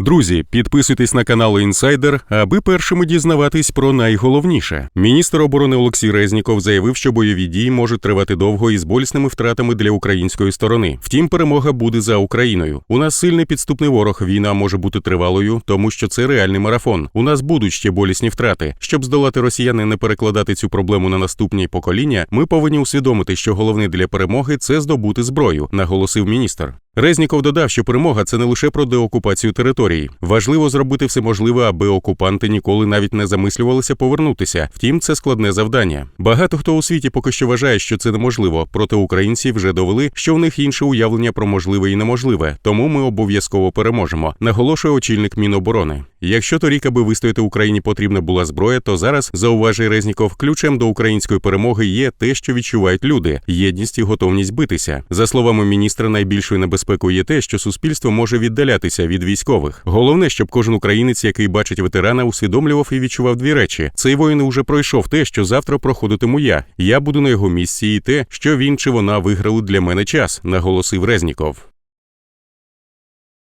Друзі, підписуйтесь на канал Інсайдер, аби першими дізнаватись про найголовніше. Міністр оборони Олексій Резніков заявив, що бойові дії можуть тривати довго і з болісними втратами для української сторони. Втім, перемога буде за Україною. У нас сильний підступний ворог. Війна може бути тривалою, тому що це реальний марафон. У нас будуть ще болісні втрати. Щоб здолати росіяни, не перекладати цю проблему на наступні покоління. Ми повинні усвідомити, що головне для перемоги це здобути зброю, наголосив міністр. Резніков додав, що перемога це не лише про деокупацію території. Важливо зробити все можливе, аби окупанти ніколи навіть не замислювалися повернутися. Втім, це складне завдання. Багато хто у світі поки що вважає, що це неможливо, проте українці вже довели, що в них інше уявлення про можливе і неможливе. Тому ми обов'язково переможемо. Наголошує очільник Міноборони. Якщо торік, аби вистояти Україні потрібна була зброя, то зараз зауважує Резніков, ключем до української перемоги є те, що відчувають люди єдність і готовність битися. За словами міністра, найбільшою небезпекою є те, що суспільство може віддалятися від військових. Головне, щоб кожен українець, який бачить ветерана, усвідомлював і відчував дві речі: цей воїн уже пройшов те, що завтра проходитиму я. Я буду на його місці, і те, що він чи вона виграли для мене час, наголосив Резніков.